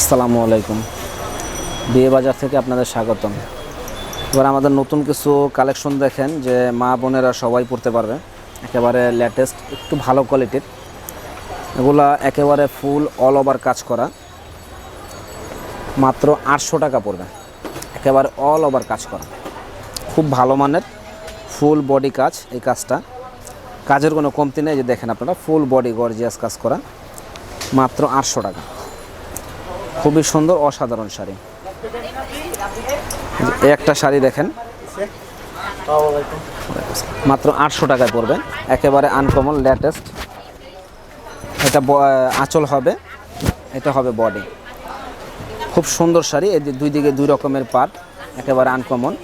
আসসালামু আলাইকুম। বিয়ে বাজার থেকে আপনাদের স্বাগতম। এবার আমাদের নতুন কিছু কালেকশন দেখেন যে মা বোনেরা সবাই পড়তে পারবে। একেবারে লেটেস্ট একটু ভালো কোয়ালিটির এগুলা একেবারে ফুল অল ওভার কাজ করা। মাত্র আটশো টাকা পড়বে। একেবারে অল ওভার কাজ করা। খুব ভালো মানের ফুল বডি কাজ এই কাজটা। কাজের কোনো কমতি নেই যে দেখেন আপনারা ফুল বডি গর্জিয়াস কাজ করা। মাত্র আটশো টাকা। খুবই সুন্দর, অসাধারণ শাড়ি। একটা শাড়ি দেখেন। মাত্র আটশো টাকায় পড়বে একেবারে আনকমন লেটেস্ট এটা আঁচল হবে। এটা হবে বডি খুব সুন্দর শাড়ি, এই দুই দিকে দুই রকমের পাট একেবারে আনকমন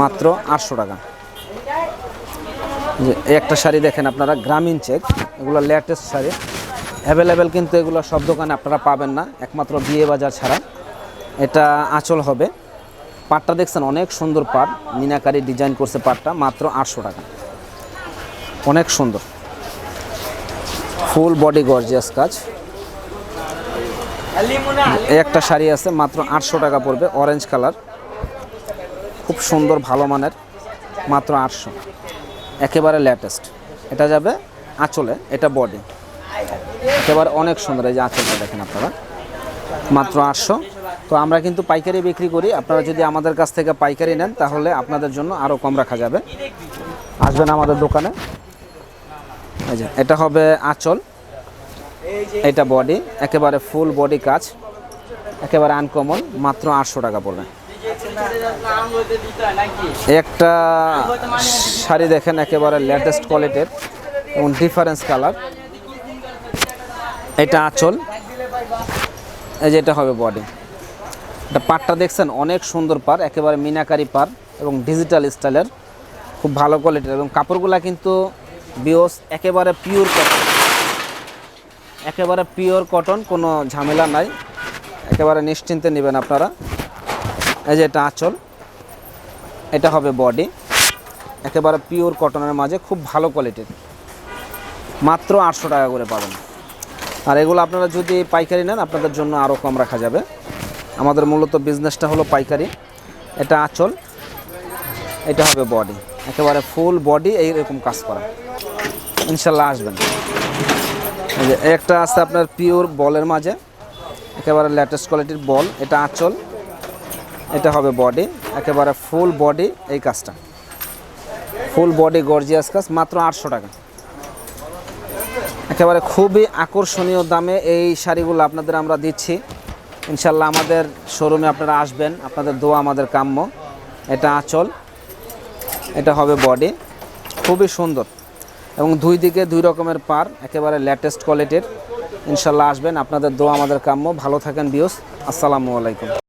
মাত্র আটশো টাকা। একটা শাড়ি দেখেন আপনারা গ্রামীণ চেক এগুলো লেটেস্ট শাড়ি। অ্যাভেলেবেল কিন্তু এগুলো সব দোকানে আপনারা পাবেন না, একমাত্র বিয়ে বাজার ছাড়া। এটা আঁচল হবে। পাটটা দেখছেন, অনেক সুন্দর পাট। মিনাকারি ডিজাইন করছে পাটটা, মাত্র আটশো টাকা। অনেক সুন্দর। ফুল বডি গর্জিয়াস কাজ। একটা শাড়ি আছে, মাত্র আটশো টাকা পড়বে অরেঞ্জ কালার খুব সুন্দর, ভালো মানের, মাত্র আটশো। একেবারে লেটেস্ট এটা যাবে আঁচলে, এটা বডি একেবারে অনেক সুন্দর, এই যে আঁচলটা দেখেন আপনারা। মাত্র আটশো। তো আমরা কিন্তু পাইকারি বিক্রি করি। আপনারা যদি আমাদের কাছ থেকে পাইকারি নেন, তাহলে আপনাদের জন্য আরও কম রাখা যাবে। আসবেন আমাদের দোকানে। এই যে, এটা হবে আঁচল। এটা বডি, একেবারে ফুল বডি কাজ। একেবারে আনকমন, মাত্র আটশো টাকা পড়বে। একটা শাড়ি দেখেন, একেবারে লেটেস্ট কোয়ালিটির এবং ডিফারেন্স কালার এটা আঁচল। এই যে এটা হবে বডি এটা পাটটা দেখছেন, অনেক সুন্দর পার একেবারে মিনাকারি পার এবং ডিজিটাল স্টাইলের, খুব ভালো কোয়ালিটির এবং কাপড়গুলা কিন্তু বিওস একেবারে পিওর কটন একেবারে পিওর কটন কোনো ঝামেলা নাই। একেবারে নিশ্চিন্তে নেবেন আপনারা। এই যে এটা আঁচল। এটা হবে বডি একেবারে পিওর কটনের মাঝে, খুব ভালো কোয়ালিটির মাত্র আটশো টাকা করে পাবেন। আর এগুলো আপনারা যদি পাইকারি নেন, আপনাদের জন্য আরও কম রাখা যাবে। আমাদের মূলত বিজনেসটা হলো পাইকারি। এটা আঁচল, এটা হবে বডি একেবারে ফুল বডি এইরকম কাজ করা। ইনশাল্লাহ আসবেন। একটা আছে আপনার পিওর বলের মাঝে। একেবারে লেটেস্ট কোয়ালিটির বল, এটা আঁচল। এটা হবে বডি একেবারে ফুল বডি এই কাজটা। ফুল বডি গর্জিয়াস কাজ, মাত্র আটশো টাকা। একেবারে খুবই আকর্ষণীয় দামে এই শাড়িগুলো আপনাদের আমরা দিচ্ছি। ইনশাল্লাহ আমাদের শোরুমে আপনারা আসবেন, আপনাদের দোয়া আমাদের কাম্য। এটা আঁচল, এটা হবে বডি, খুবই সুন্দর। এবং দুই দিকে দুই রকমের পার, একেবারে লেটেস্ট কোয়ালিটির ইনশাল্লাহ আসবেন, আপনাদের দোয়া আমাদের কাম্য। ভালো থাকেন বিয়স, আসসালামু আলাইকুম।